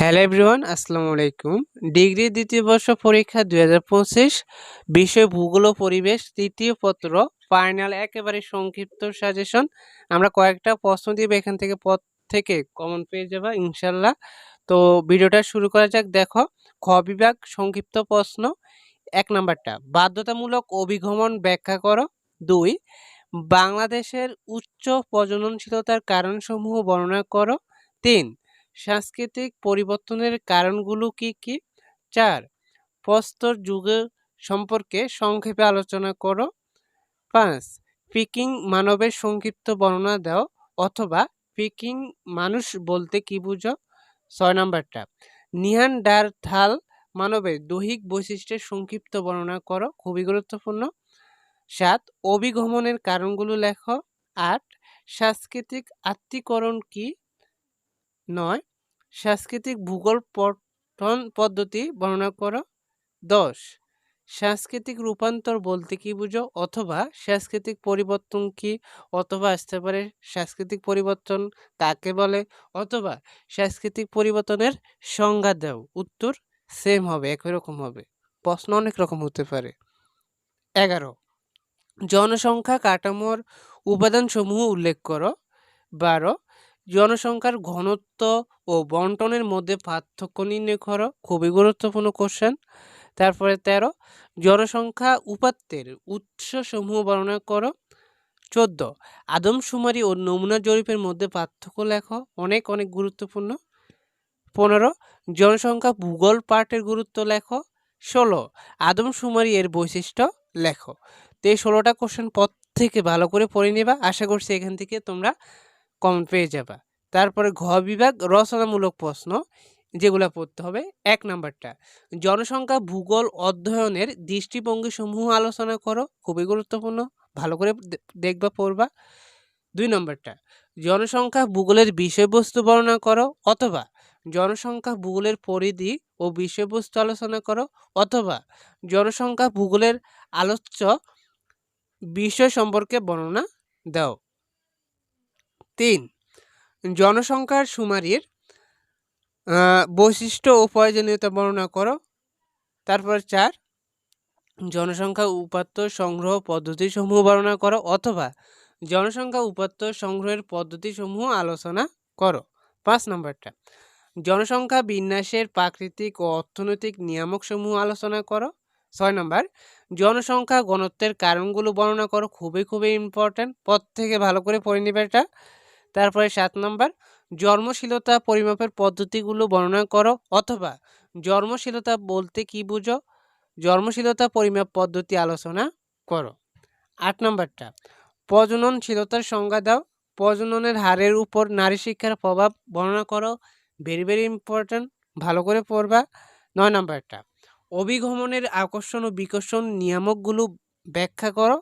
Hello everyone, আসসালামু আলাইকুম। Degree দ্বিতীয় বর্ষ পরীক্ষা দুই হাজার পঁচিশ, বিষয় ভূগোল ও পরিবেশ, তৃতীয় পত্র, ফাইনাল, একেবারে সংক্ষিপ্ত সাজেশন। আমরা কয়েকটা প্রশ্ন দিব, এখান থেকে পথ থেকে কমন পেয়ে যাবা, ইনশাল্লাহ। তো ভিডিওটা শুরু করা যাক, দেখো, খ বিভাগ, সংক্ষিপ্ত প্রশ্ন, এক নাম্বারটা, বাধ্যতামূলক অভিগমন ব্যাখ্যা করো। দুই, বাংলাদেশের উচ্চ প্রজননশীলতার কারণসমূহ বর্ণনা করো। তিন সাংস্কৃতিক পরিবর্তনের কারণগুলো কি কি? চার, প্রস্তর যুগের সম্পর্কে সংক্ষেপে আলোচনা করো। পাঁচ, পিকিং মানবের সংক্ষিপ্ত বর্ণনা দাও অথবা পিকিং মানুষ বলতে কি বুঝো? ছয় নম্বরটা, নিহান ডার থাল মানবের দৈহিক বৈশিষ্ট্যের সংক্ষিপ্ত বর্ণনা করো, খুবই গুরুত্বপূর্ণ। সাত, অভিগমনের কারণগুলো লেখো। আট, সাংস্কৃতিক আত্মীকরণ কি? নয় সাংস্কৃতিক ভূগোল পঠন পদ্ধতি বর্ণনা করো। দশ, সাংস্কৃতিক রূপান্তর বলতে কি বুঝো? অথবা সাংস্কৃতিক পরিবর্তন কি? অথবা আসতে পারে সাংস্কৃতিক পরিবর্তন কাকে বলে? অথবা সাংস্কৃতিক পরিবর্তনের সংজ্ঞা দাও। উত্তর সেম হবে, একই রকম হবে। প্রশ্ন অনেক রকম হতে পারে। এগারো, জনসংখ্যা কাঠামোর উপাদানসমূহ উল্লেখ করো। বারো জনসংখ্যার ঘনত্ব ও বন্টনের মধ্যে পার্থক্য নির্ণয় করো। খুবই গুরুত্বপূর্ণ কোশ্চেন তারপরে তেরো, জনসংখ্যা উপাত্তের উৎসসমূহ বর্ণনা করো। চোদ্দ, আদমশুমারি ও নমুনা জরিপের মধ্যে পার্থক্য লেখো। অনেক অনেক গুরুত্বপূর্ণ। পনেরো, জনসংখ্যা ভূগোল পাঠের গুরুত্ব লেখো। ষোলো, আদমশুমারি এর বৈশিষ্ট্য লেখো। তো এই ষোলোটা কোশ্চেন পথ থেকে ভালো করে পড়ে নেবা। আশা করছি এখান থেকে তোমরা কমন পেয়ে যাবা। তারপরে ঘ বিভাগ রচনামূলক প্রশ্ন, যেগুলো পড়তে হবে। এক নাম্বারটা, জনসংখ্যা, ভূগোল, অধ্যয়নের দৃষ্টিভঙ্গি সমূহ আলোচনা করো, খুবই গুরুত্বপূর্ণ, ভালো করে দেখবা, পড়বা। দুই নম্বরটা, জনসংখ্যা, ভূগোলের বিষয়বস্তু বর্ণনা করো, অথবা জনসংখ্যা, ভূগোলের পরিধি ও বিষয়বস্তু আলোচনা করো, অথবা জনসংখ্যা, ভূগোলের আলোচ্য বিষয় সম্পর্কে বর্ণনা দাও। তিন, জনসংখ্যার সুমারির বৈশিষ্ট্য ও প্রয়োজনীয়তা বর্ণনা করো। তারপর চার, জনসংখ্যা উপাত্ত সংগ্রহ পদ্ধতিসমূহ বর্ণনা করো অথবা জনসংখ্যা উপাত্ত সংগ্রহের পদ্ধতিসমূহ আলোচনা করো। পাঁচ নম্বরটা, জনসংখ্যা বিন্যাসের প্রাকৃতিক ও অর্থনৈতিক নিয়ামকসমূহ আলোচনা করো। ছয় নম্বর, জনসংখ্যা ঘনত্বের কারণগুলো বর্ণনা করো, খুবই খুবই ইম্পর্ট্যান্ট পথ থেকে ভালো করে পড়ে নেবে এটা। তারপরে সাত নম্বর, জন্মশীলতা পরিমাপের পদ্ধতিগুলো বর্ণনা করো অথবা জন্মশীলতা বলতে কি বুঝো? জন্মশীলতা পরিমাপ পদ্ধতি আলোচনা করো। আট নম্বরটা, প্রজননশীলতার সংজ্ঞা দাও। প্রজননের হারের উপর নারী শিক্ষার প্রভাব বর্ণনা করো। ভেরি ভেরি ইম্পর্ট্যান্ট ভালো করে পড়বা। নয় নম্বরটা, অভিগমনের আকর্ষণ ও বিকর্ষণ নিয়ামকগুলো ব্যাখ্যা করো।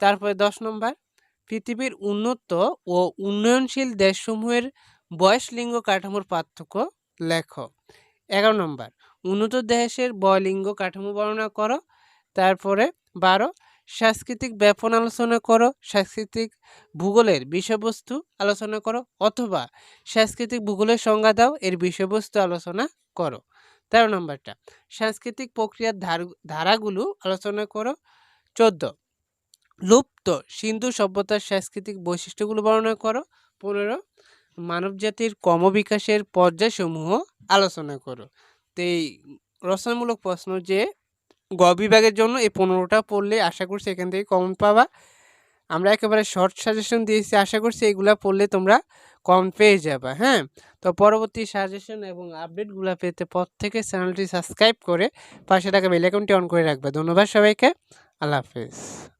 তারপরে দশ নম্বর পৃথিবীর উন্নত ও উন্নয়নশীল দেশসমূহের বয়স লিঙ্গ কাঠামোর পার্থক্য লেখ। এগারো নম্বর, উন্নত দেশের বয়লিঙ্গ কাঠামো বর্ণনা করো। তারপরে বারো, সাংস্কৃতিক ব্যাপন আলোচনা করো। সাংস্কৃতিক ভূগোলের বিষয়বস্তু আলোচনা করো। অথবা সাংস্কৃতিক ভূগোলের সংজ্ঞা দাও, এর বিষয়বস্তু আলোচনা করো। তেরো নম্বরটা, সাংস্কৃতিক প্রক্রিয়ার ধার, ধারাগুলো আলোচনা করো। চোদ্দ লুপ্ত সিন্ধু সভ্যতার সাংস্কৃতিক বৈশিষ্ট্যগুলো বর্ণনা করো। পনেরো, মানবজাতির ক্রমবিকাশের পর্যায়সমূহ আলোচনা করো। তো এই রচনামূলক প্রশ্ন যে, গ বিভাগের জন্য এই পনেরোটা পড়লে আশা করছি এখান থেকে কমন পাবা। আমরা একেবারে শর্ট সাজেশন দিয়েছি, আশা করছি এগুলা পড়লে তোমরা কম পেয়ে যাবে হ্যাঁ? তো পরবর্তী সাজেশন এবং আপডেটগুলো পেতে পর থেকে চ্যানেলটি সাবস্ক্রাইব করে পাশে থাকা বেল অন করে রাখবে। ধন্যবাদ সবাইকে। আল্লাহ হাফেজ।